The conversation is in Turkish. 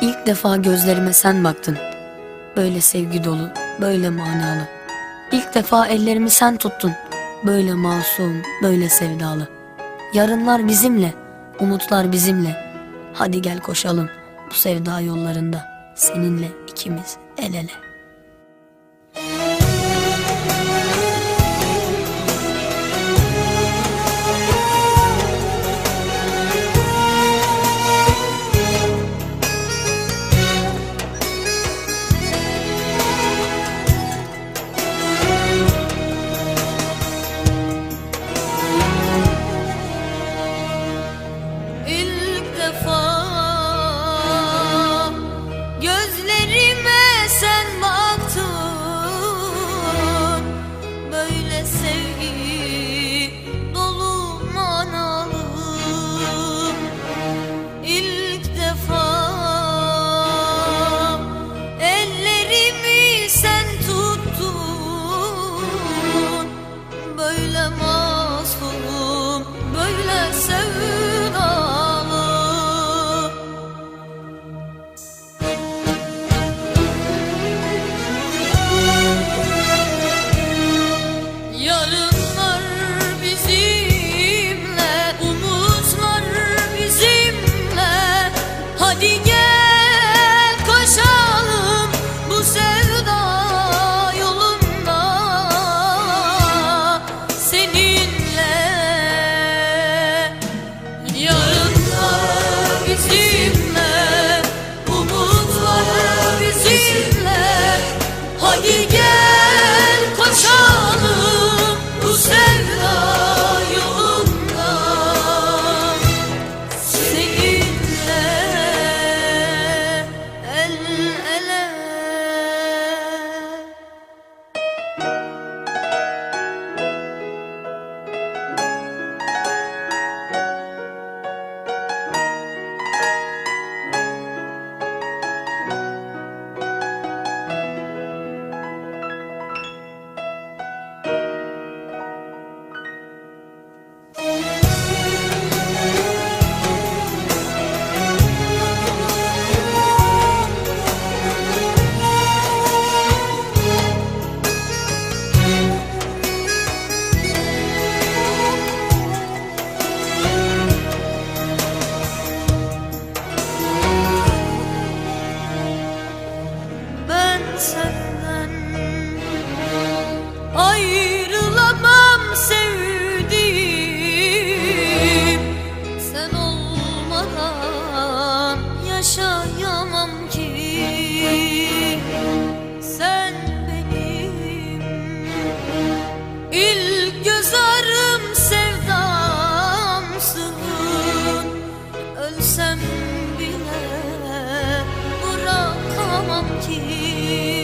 İlk defa gözlerime sen baktın. Böyle sevgi dolu, böyle manalı. İlk defa ellerimi sen tuttun. Böyle masum, böyle sevdalı. Yarınlar bizimle, umutlar bizimle. Hadi gel koşalım bu sevda yollarında. Seninle ikimiz el ele. aqui.